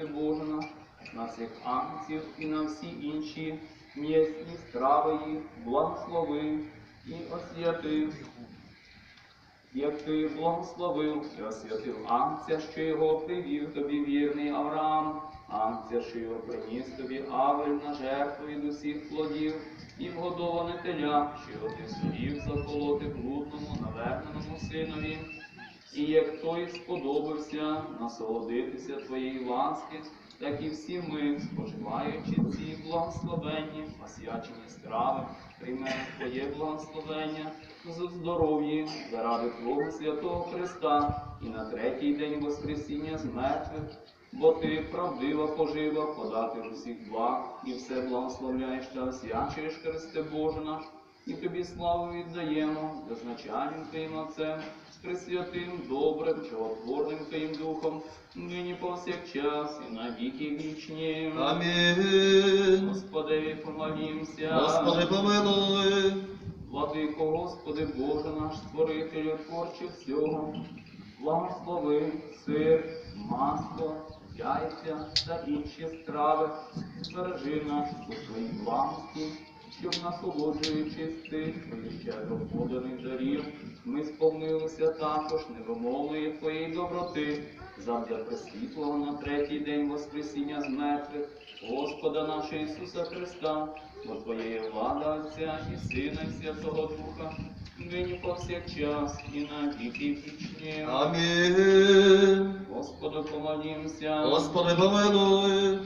Христе на цих ангців і на всі інші м'ясні страви їх, благослови і освяти. Як ти благословив і освятив Анця, що його привів тобі вірний Авраам, Анця, що його приніс тобі Авель на жертву від усіх плодів, і вгодоване теля, що його ти судів заколоти блудному, наверненому синові. І як той сподобався насолодитися твоєї ласки, так і всі ми, споживаючи ці благословенні, освячені страви, приймемо Твоє благословення з здоров'ї заради Твого святого Христа і на третій день Воскресіння з мертвих, бо Ти правдива пожива подати усіх благ і все благословляєш та освячуєш Христе Боже наш. І тобі славу віддаємо, безначальним Твоїм Отцем, з пресвятим, добрим, чоготворним Твоїм Духом, нині повсякчас і на віки вічні. Амінь. Господи, помолімся. Господи, помилуй. Владико, Господи, Боже наш, Створителю творче всього, благослови сир, масло, яйця та інші страви, збережи нас у своїй благості, щоб насолоджуючись тих твоїх щедро поданих дарів, ми сповнилися також невимовної Твоєї доброти, завдя присвітлого на третій день Воскресіння з мертвих, Господа нашого Ісуса Христа, бо Твоєї влада Отця і Сина, і Святого Духа, нині повсякчас і на віки вічні. Амінь. Господу помолімся. Господи, помилуй.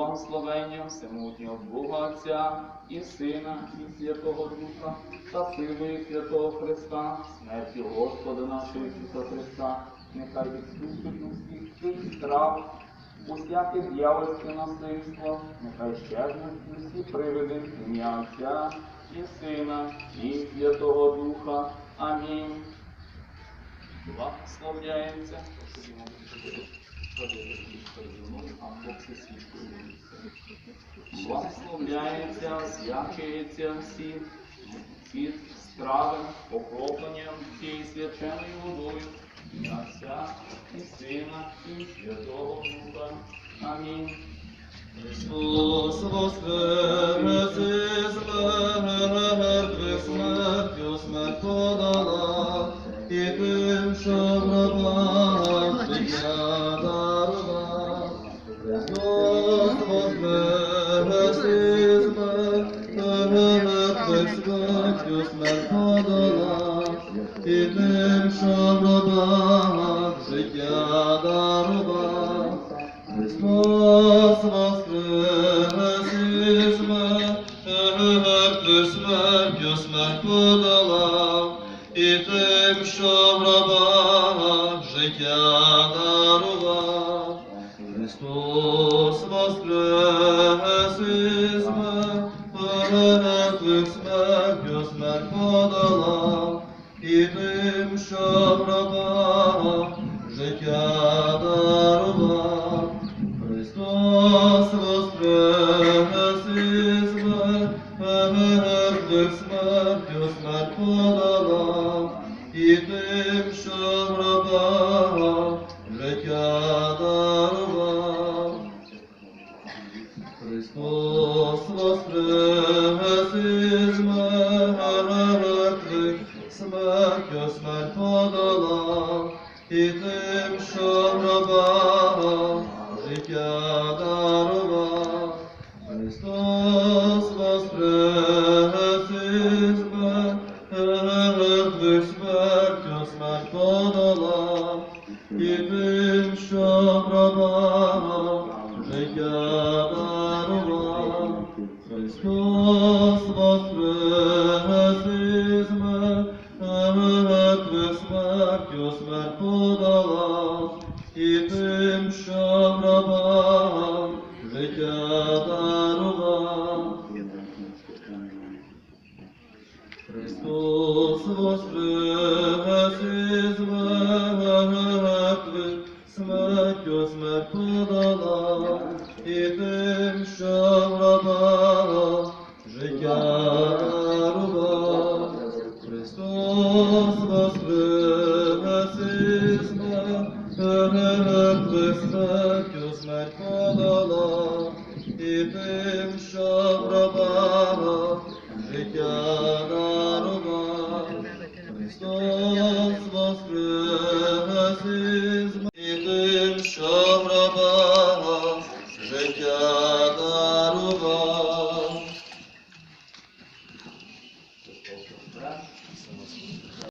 Благословення всемутнього Бога Отця і Сина, і Святого Духа, та силою Святого Христа, смерті Господа нашого Ісуса Христа, нехай відступить усіх цих страв, усяке дьявольське насильство, нехай щезнуть усі привиди ім'я Отця і Сина, і Святого Духа. Амінь. Благословляється. Благословляється, освячується всі, всі страви покропленням цією свяченою водою, і Отця, і Сина, і Святого Духа. Амінь. Христос воскрес смерть подала, і тим, що в гробах життя дарував. Христос воскрес із мертвих смертю смерть подолав, і тим, що в гробах життя дарував. Христос воскрес мертвих смертю подолав, і тим, що в життя дарував. Смертю смерть подолав, і тим, що в життя дарував. Христос воскрес із мертвих, смертю смерть подолав, і тим, що в життя дарував. Христос смертю смерть подолав, і тим, що в гробах життя дарував. Христос воскрес із мертвих, смертю смерть подолав, і тим, що в гробах життя дарував. Христос воскрес смертю смерть подала, і тим, що пропала, життя дарував. Христос воскрес, і тим, що пропала, життя.